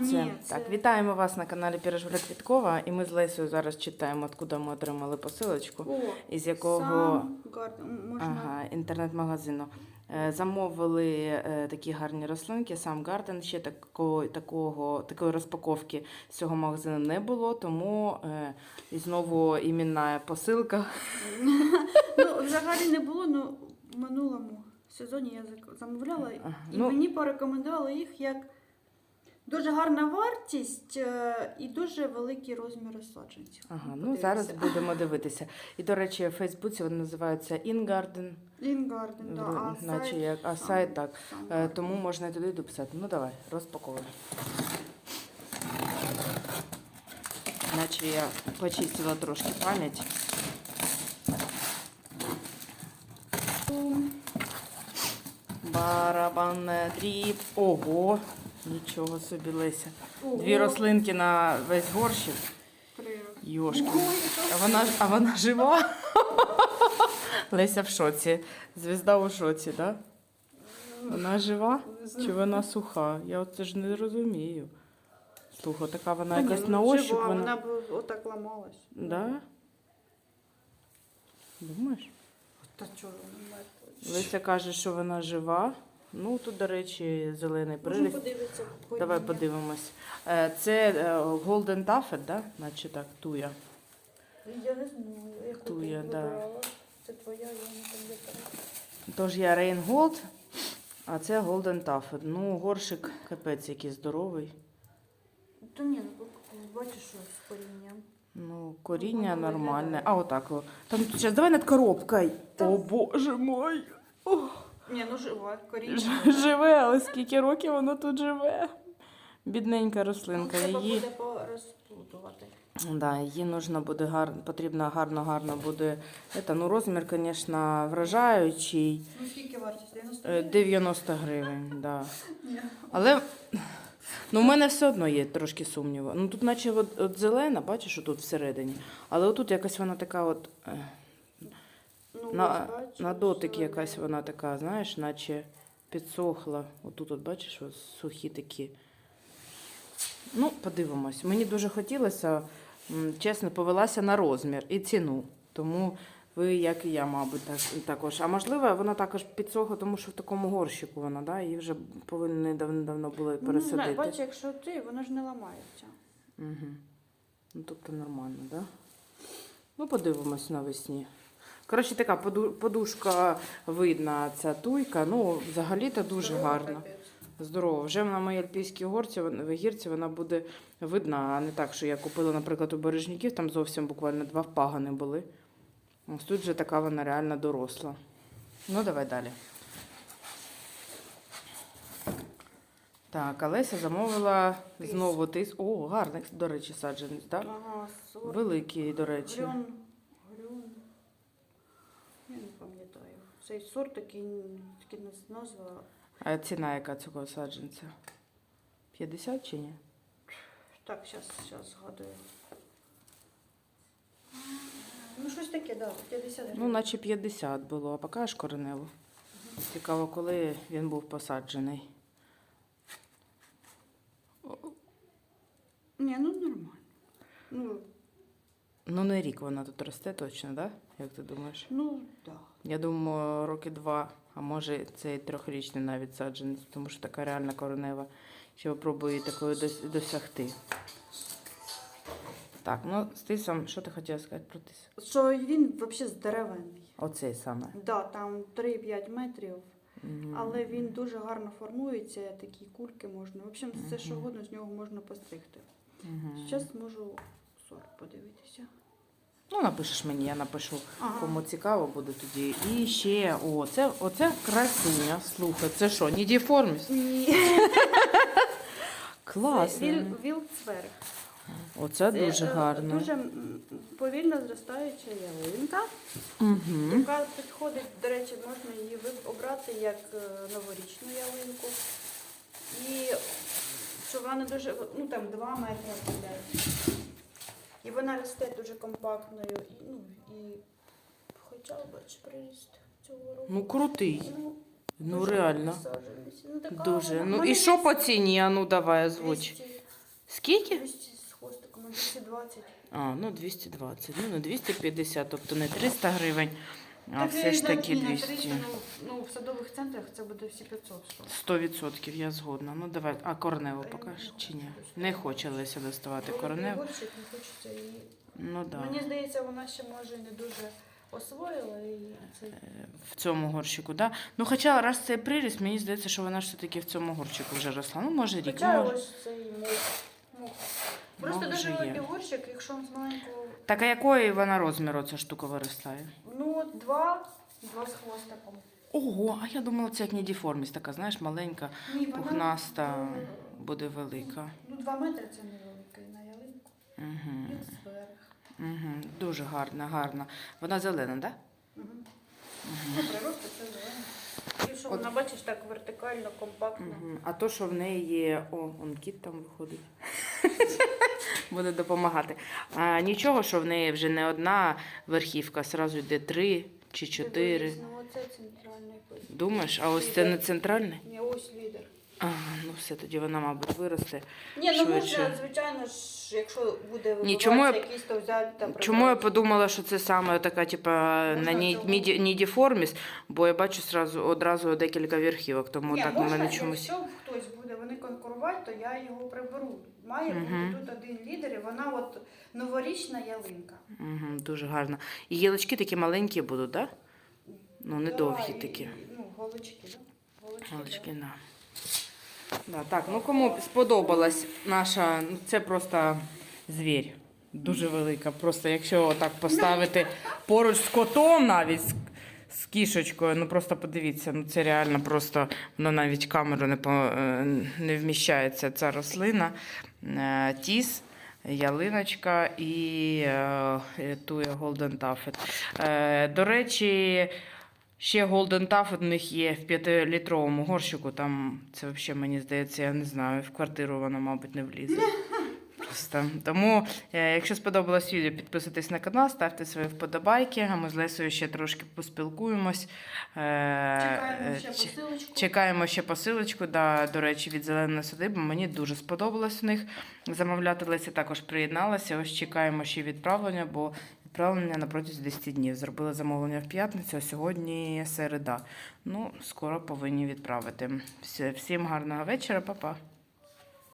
Ні, це- Так, вітаємо вас на каналі Пірожуля Квіткова. І ми з Лесею зараз читаємо, откуда ми отримали посилочку. О, Із якого. Можна... ага, інтернет-магазину. Е, Замовили е, такі гарні рослинки, сам Гарден. Ще такого, такого, такої розпаковки з цього магазину не було, тому е, і знову іменна посилка. Ну, взагалі не було, ну в минулому сезоні я замовляла, і ну- мені порекомендували їх як дуже гарна вартість е, і дуже великі розміри саджанців. Ага, ну зараз будемо дивитися. І, до речі, в Фейсбуці вони називаються InGarden. Лінгарден, да, а наче сайт як- а сайт так. сам Е, Тому можна і туди дописати. Ну давай, розпаковуємо. Наче я почистила трошки пам'ять. Барабанне дріб. Ого! Нічого собі Леся. Дві рослинки на весь горщик. Йошки. А вона, а вона жива? Леся в шоці. Звізда у шоці, так? Да? Вона жива? Чи вона суха? Я оце ж не розумію. Слухай, така вона якась ну, на ощуп. жива, Вона... вона б отак ламалась. Да? Думаєш? Та чого вона? Леся каже, що вона жива. Ну, тут, до речі, зелений приліст. Давай подивимось. Е, Це е, Golden Taffet, да? наче так, туя. Я не знаю, яку ти Туя, да. вибирала. Це твоя, я не пам'ятаю. Тож я Rain Gold, а це Golden Taffet. Ну, горшик капець який здоровий. Та ні, ну бачиш, що з корінням. Ну, коріння Воно нормальне. А отак. О. Там зараз давай над коробкою. О боже мой. Ні, ну живе, коріння. ж- живе, але скільки років воно тут живе. Бідненька рослинка. Треба Її, буде порозплутувати. Да, її нужно буде гарно, потрібно гарно-гарно буде. Это, ну, розмір, звісно, вражаючий. Ну скільки вартість? 90 Е, 90 гривень, да. Але ну, в мене все одно є трошки сумніву. Ну тут наче от, от зелена, бачиш, отут всередині. Але отут якась вона така от. е, Ну, На, бачиш, на дотик зелена. якась вона така, знаєш, наче підсохла. Отут, от бачиш, ось сухі такі. Ну, подивимось. Мені дуже хотілося, чесно, повелася на розмір і ціну. Тому ви, як і я, мабуть, також. А можливо, вона також підсохла, тому що в такому горщику вона, да? її вже повинні давно були Ну, не знаю, бачиш, якщо ти, вона ж не ламається. Угу. Ну, тобто нормально, так? Да? Ну, подивимось навесні. Коротше, така подушка видна, ця туйка. Ну, взагалі-то дуже гарна. Здорово. Вже на моїй альпійській горці, в гірці вона буде видна, а не так, що я купила, наприклад, у бережників, там зовсім буквально два пагани були. Ось тут вже така вона реально доросла. Ну, давай далі. Так, Олеся замовила Тис. знову тис. О, гарний, до речі, саджанець, так? Ага, сорт. Великий, до речі. Грюн. Грюн. Я не пам'ятаю. Цей сорт такий, такий назва. А ціна яка цього саджанця? 50 чи ні? Так, зараз, зараз згадую. Ну, щось таке, так, да, 50 гривень. Ну, наче 50 було, а покажеш кореневу. Цікаво, коли він був посаджений. Ні, ну нормально. Ну, Ну, не рік вона тут росте точно, так? Да? Як ти думаєш? ну, так. Да. Я думаю, роки два, а може цей трьохрічний навіть саджанець, тому що така реальна коренева. Ще попробую її такою досягти. Так, ну з тисом, що ти хотіла сказати про тис? Що він взагалі здоровенний. Оцей саме. Да, там 3-5 метрів, Мгм. але він дуже гарно формується, такі кульки можна. В общем, все, що угодно з нього можна постригти. Мгм. Зараз можу подивитися. Ну, напишеш мені, я напишу, Ага. кому цікаво буде тоді. І ще, о, це, оце красуня. Слухай, це що, Нідіформіс? Ні. Класно. Віл, вілцверг. Оце Це, дуже е, гарно. Дуже повільно зростаюча ялинка, Угу. яка підходить, до речі, можна її обрати як е, новорічну ялинку. І що вона дуже, ну там 2 метри. І вона росте дуже компактною. І, ну, і хоча б приріст цього року. Ну, крутий. Ну, Ну, дуже реально. Ну, така Дуже. вона. Ну і що по ціні? А ну давай озвуч. 200. Скільки? 200 з хвостиком, а 220. А, ну 220, ну не 250, тобто не 300 гривень, а Так, все ж таки на 200. 300, ну, ну, в садових центрах це буде всі 500 100% я згодна. Ну давай, а корневу Та покажеш не чи ні? Не хоче Леся доставати горщик, не хочеться її. Ну да. Мені здається, вона ще може не дуже освоїла і це. В цьому горщику, да? Ну хоча раз це приріст, мені здається, що вона ж все-таки в цьому горщику вже росла. Ну, може рік, Хоча може. ось цей мох. мох. Просто Мох дуже великий горщик, якщо з маленького. Так а якої вона розміру ця штука виростає? Ну, два, два з хвостиком. Ого, а я думала, це як недіформість, така, знаєш, маленька, Ні, вона, пухнаста, буде велика. Ну, два метри це невеликий на ялинку. Угу. Зверх. Угу. Дуже гарна, гарна. Вона зелена, так? Да? Угу. Ну, прироста це зелено. І що От. вона, бачиш, так вертикально, компактно. Угу. А то, що в неї є. О, он кіт там виходить. Буде допомагати. А нічого, що в неї вже не одна верхівка, зразу йде три чи чотири. Ну, оце центральний. Думаєш, а ось це не центральне? Ні, ось лідер. Ага, ну все, тоді вона, мабуть, виросте. Ні, ну можна, звичайно ж, якщо буде вибиватися якийсь, то взяти там. Чому я подумала, що це саме така, типа, на ні- міді- нідіформіс, бо я бачу сразу, одразу декілька верхівок, тому Ні, так на можна, мене чомусь. якщо конкурувати, то я його приберу. Має Мгм. бути тут один лідер, і вона от новорічна ялинка. Угу, дуже гарно. І гілочки такі маленькі будуть, так? Да? Ну, не Да, довгі і- такі. і, Ну, голочки, да? Голочки, Галочки, да. да. Да, так, ну кому сподобалась наша, ну це просто звір. Дуже велика. Просто якщо так поставити поруч з котом навіть з, з кішечкою, ну просто подивіться, ну це реально просто воно навіть камеру не, по, е, не вміщається ця рослина. Е, Тіс. Ялиночка і е, туя Golden Taffet. Е, до речі, Ще Golden Taffet у них є в 5-літровому горщику. Там це взагалі, мені здається, я не знаю, в квартиру воно, мабуть, не влізе. Просто. Тому, е, якщо сподобалось відео, підписуйтесь на канал, ставте свої вподобайки, а ми з Лесою ще трошки поспілкуємось. Е, Чекаємо ще е, посилочку. Чекаємо ще посилочку, да, до речі, від зеленої садиби. Мені дуже сподобалось у них замовляти. Леся також приєдналася. Ось чекаємо ще відправлення, бо відправлення на протязі 10 днів. Зробили замовлення в п'ятницю, а сьогодні середа. Ну, скоро повинні відправити. Всім гарного вечора, па-па.